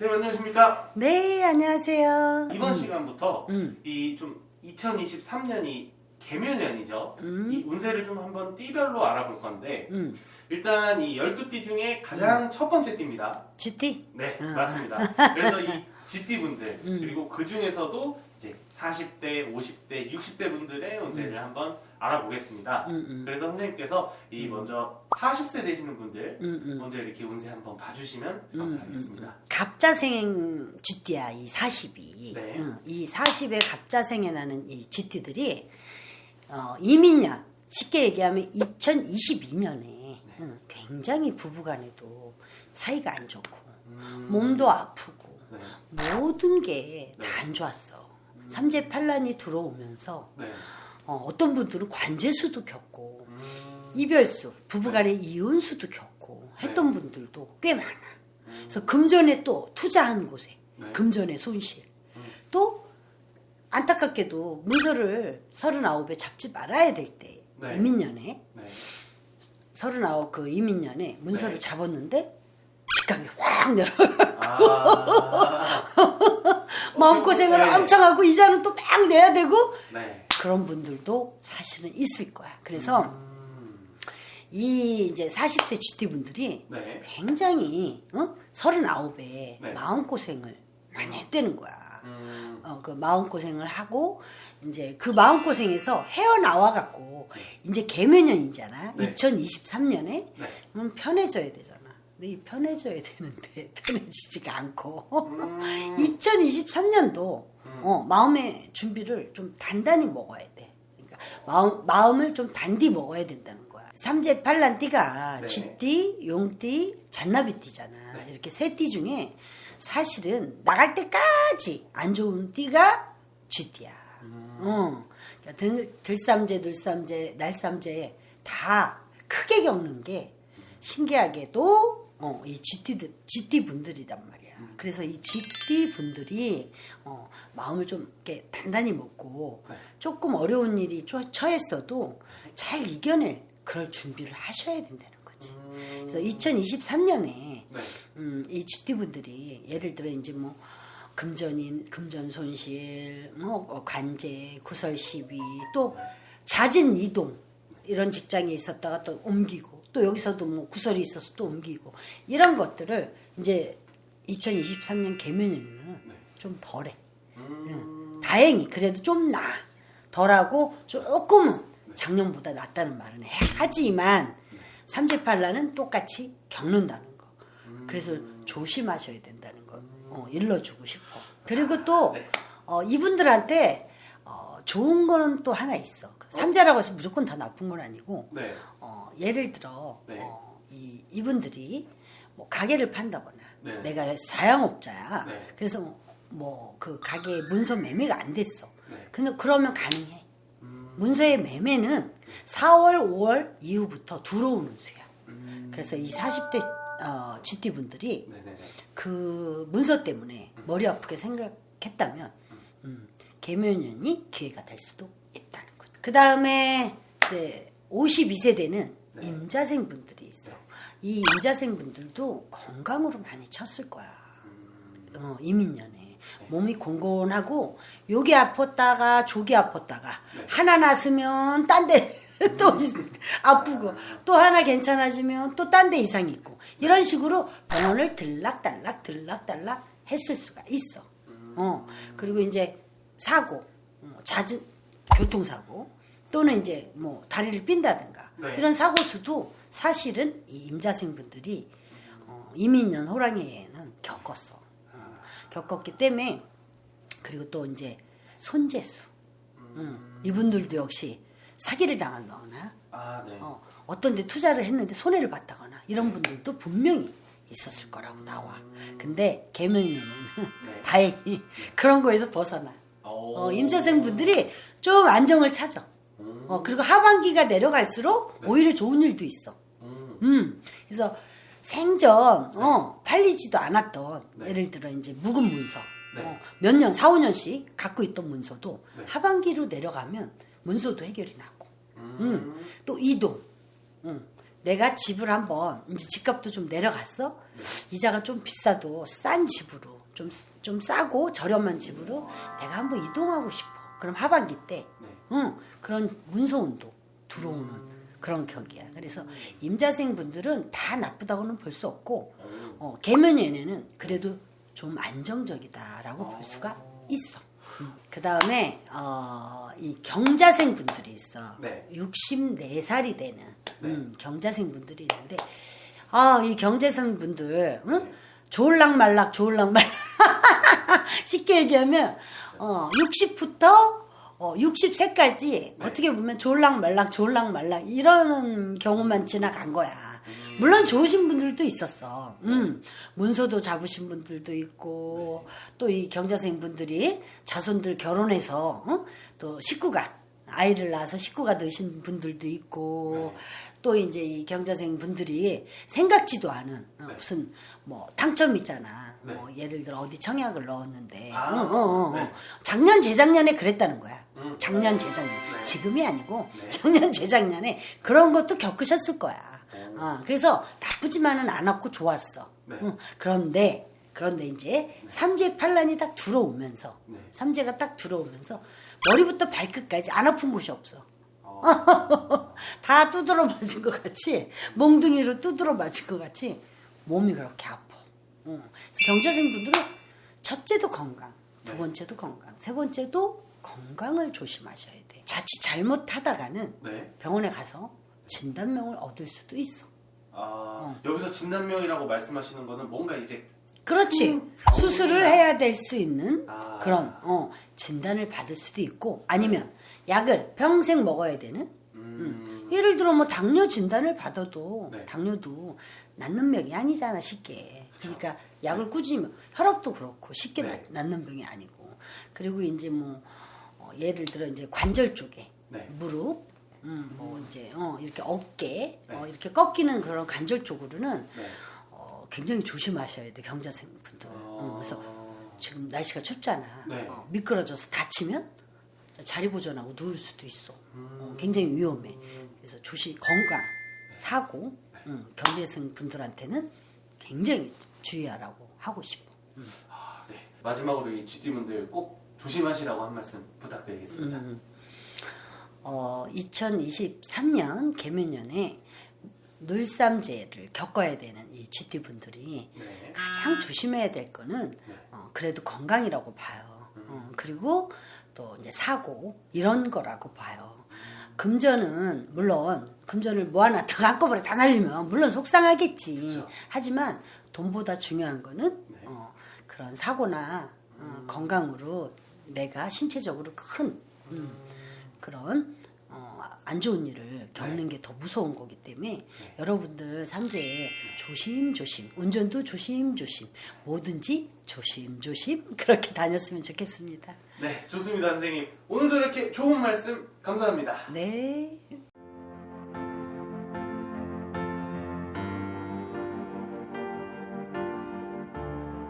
선생님 안녕하십니까? 네, 안녕하세요. 이번 음, 시간부터 음. 이 좀 2023년이 개묘년이죠. 음. 이 운세를 좀 한번 띠별로 알아볼 건데 음, 일단 이 12띠 중에 가장 첫 번째 띠입니다. GT? 네, 음. 맞습니다. 그래서 이 GT 분들 음. 그리고 그 중에서도 이제 40대, 50대, 60대 분들의 운세를 한번 알아보겠습니다. 음, 음, 그래서 선생님께서 이 먼저 40세 되시는 분들 음, 음. 먼저 이렇게 운세 한번 봐주시면 음, 감사하겠습니다. 갑자생 GT야, 이 40이. 네. 응, 이 40에 갑자생에 나는 이 GT들이 어, 이민년, 쉽게 얘기하면 2022년에 네. 굉장히 부부간에도 사이가 안 좋고 음, 몸도 아프고 네, 모든 게다 네. 안 좋았어. 삼재팔란이 들어오면서 네. 어, 어떤 분들은 관제수도 겪고 음, 이별수, 부부간의 이혼수도 겪고 했던 분들도 꽤 많아. 음, 그래서 금전에 또 투자한 곳에 네. 금전의 손실. 음. 또 안타깝게도 문서를 39에 잡지 말아야 될때 네. 이민년에 네. 39그 이민년에 문서를 네. 잡았는데 집값이 확 내려 아, 마음고생을 네. 엄청 하고 이자는 또 막 내야 되고 네. 그런 분들도 사실은 있을 거야. 그래서 음, 이 이제 40세 GT 분들이 네. 굉장히 어? 39에 네. 마음고생을 많이 했다는 거야. 음, 어, 그 마음고생을 하고 이제 그 마음고생에서 헤어나와 갖고 이제 개면년이잖아. 네. 2023년에 네. 그럼 편해져야 되잖아. 근데 이 편해져야 되는데 편해지지가 않고 음, 2023년도 음. 어, 마음의 준비를 좀 단단히 먹어야 돼. 그러니까 마음 마음을 좀 단디 먹어야 된다는 거야. 삼재 팔란띠가 네. 쥐띠, 용띠, 잔나비띠잖아. 네. 이렇게 세 띠 중에 사실은 나갈 때까지 안 좋은 띠가 쥐띠야. 음, 어. 그러니까 들, 들삼재, 들삼재, 날삼재 다 크게 겪는 게 신기하게도 어, 이 GT, GT 분들이란 말이야. 그래서 이 GT 분들이 어, 마음을 좀 이렇게 단단히 먹고 네. 조금 어려운 일이 처- 처했어도 잘 이겨낼 그럴 준비를 하셔야 된다는 거지. 음, 그래서 2023년에 네. 음, 이 GT 분들이 예를 들어 이제 뭐 금전인 금전 손실, 뭐 어, 관제, 구설 시비, 또 잦은 이동 이런 직장에 있었다가 또 옮기고 또 여기서도 뭐 구설이 있어서 또 옮기고 이런 것들을 이제 2023년 개면에는 네. 좀 덜해. 음, 다행히 그래도 좀 나. 덜하고 조금은 작년보다 낫다는 말은 해. 하지만 삼재팔라는 똑같이 겪는다는 거. 그래서 조심하셔야 된다는 거. 어, 일러주고 싶어. 그리고 또 네. 어, 이분들한테 어, 좋은 거는 또 하나 있어. 그 삼재라고 해서 무조건 다 나쁜 건 아니고 네. 어, 예를 들어 네. 어, 이, 이분들이 뭐 가게를 판다거나 네. 내가 자영업자야. 네. 그래서 뭐 그 가게 문서 매매가 안 됐어. 네. 근데 그러면 가능해. 음, 문서의 매매는 4월, 5월 이후부터 들어오는 수야. 음, 그래서 이 40대 어, GT 분들이 네네네. 그 문서 때문에 머리 아프게 생각했다면 음, 개면연이 기회가 될 수도 있다는 거죠. 그 다음에 이제 52세대는 네. 임자생 분들이 있어. 이 임자생 분들도 건강으로 많이 쳤을 거야. 음, 어, 이민년에 몸이 공곤하고 여기 아팠다가 저기 아팠다가 네. 하나 났으면 딴데 또 아프고 또 하나 괜찮아지면 또 딴 데 이상 있고 이런 식으로 병원을 들락달락 들락달락 했을 수가 있어. 어 그리고 이제 사고, 어, 잦은 교통사고 또는 이제 뭐 다리를 삔다든가 네. 이런 사고 수도 사실은 이 임자생 분들이 어, 이민년 호랑이에는 겪었어. 어, 겪었기 때문에 그리고 또 이제 손재수 음, 이분들도 역시 사기를 당한다거나 아, 네. 어, 어떤 데 투자를 했는데 손해를 봤다거나 이런 분들도 분명히 있었을 거라고 나와. 근데 개명이는 네. 다행히 그런 거에서 벗어나. 오. 어, 임자생 분들이 좀 안정을 찾아. 음, 어, 그리고 하반기가 내려갈수록 네. 오히려 좋은 일도 있어. 음, 음, 그래서 생전 어, 팔리지도 않았던 네. 예를 들어 이제 묵은 문서 네. 어, 몇 년, 4, 5년씩 갖고 있던 문서도 네. 하반기로 내려가면 문서도 해결이 나고 음, 음, 또 이동 음, 내가 집을 한번 이제 집값도 좀 내려갔어. 이자가 좀 비싸도 싼 집으로 좀 좀 싸고 저렴한 집으로 내가 한번 이동하고 싶어. 그럼 하반기 때 네. 응, 그런 문서운도 들어오는 그런 격이야. 그래서 임자생 분들은 다 나쁘다고는 볼 수 없고 어, 개면연에는 그래도 좀 안정적이다라고 볼 수가 있어. 그 다음에 어, 이 경자생 분들이 있어. 네. 64살이 되는 음, 경자생 분들이 있는데 아, 이 경자생 분들 응? 네. 졸락말락 졸락말락 쉽게 얘기하면 어, 60부터 어, 60세까지 어떻게 보면 졸락말락 졸락말락 이런 경우만 지나간 거야. 물론 좋으신 분들도 있었어. 음, 문서도 잡으신 분들도 있고 또 이 경자생 분들이 자손들 결혼해서 어? 또 식구가 아이를 낳아서 식구가 되신 분들도 있고 또 이제 이 경자생 분들이 생각지도 않은 어, 네. 무슨 뭐 당첨 있잖아. 네. 뭐 예를 들어 어디 청약을 넣었는데 아, 어, 어, 어, 어. 네. 작년 재작년에 그랬다는 거야. 음. 작년 재작년 네. 지금이 아니고 네. 작년 재작년에 그런 것도 겪으셨을 거야. 오. 어, 그래서 나쁘지만은 않았고 좋았어. 네. 응, 그런데 그런데 이제 삼재 판란이 딱 들어오면서 네. 삼재가 딱 들어오면서 머리부터 발끝까지 안 아픈 곳이 없어. 어, 다 두드러 맞은 것 같이 몽둥이로 두드러 맞은 것 같이 몸이 그렇게 아파. 응. 그래서 경자생 분들은 첫째도 건강, 두 네. 번째도 건강, 세 번째도 건강을 조심하셔야 돼. 자칫 잘못하다가는 네. 병원에 가서 진단명을 얻을 수도 있어. 아, 여기서 진단명이라고 말씀하시는 거는 뭔가 이제 그렇지. 음, 수술을 해야 될 수 있는 아. 그런 어, 진단을 받을 수도 있고 아니면 약을 평생 먹어야 되는 음, 예를 들어 뭐 당뇨 진단을 받아도 네. 당뇨도 낫는 병이 아니잖아 쉽게 그러니까 약을 꾸준히 먹- 혈압도 그렇고 쉽게 네. 낫- 낫는 병이 아니고 그리고 이제 뭐 어, 예를 들어 이제 관절 쪽에 네. 무릎 음, 뭐 이제 어, 이렇게 어깨 어, 네. 이렇게 꺾이는 그런 관절 쪽으로는 네. 어, 굉장히 조심하셔야 돼 경자생 분들 어, 그래서 지금 날씨가 춥잖아 네. 어, 미끄러져서 다치면 자리 보존하고 누울 수도 있어 음. 어, 굉장히 위험해 그래서 조심 건강 사고 음, 경제생 분들한테는 굉장히 주의하라고 하고 싶어 아, 네. 마지막으로 이 GT분들 꼭 조심하시라고 한 말씀 부탁드리겠습니다. 음. 어, 2023년 개면년에 늘삼재를 겪어야 되는 이 GT 분들이 네. 가장 조심해야 될 거는 네. 어, 그래도 건강이라고 봐요. 어, 그리고 또 이제 사고 이런 거라고 봐요. 금전은 물론 금전을 뭐 하나 더 한꺼번에 다 날리면 물론 속상하겠지. 그렇죠. 하지만 돈보다 중요한 거는 네. 어, 그런 사고나 어, 건강으로 내가 신체적으로 큰 음, 그런 어, 안 좋은 일을 겪는 게 더 무서운 거기 때문에 여러분들 삼재에 조심조심 운전도 조심조심 뭐든지 조심조심 그렇게 다녔으면 좋겠습니다. 네, 좋습니다, 선생님. 오늘도 이렇게 좋은 말씀 감사합니다. 네.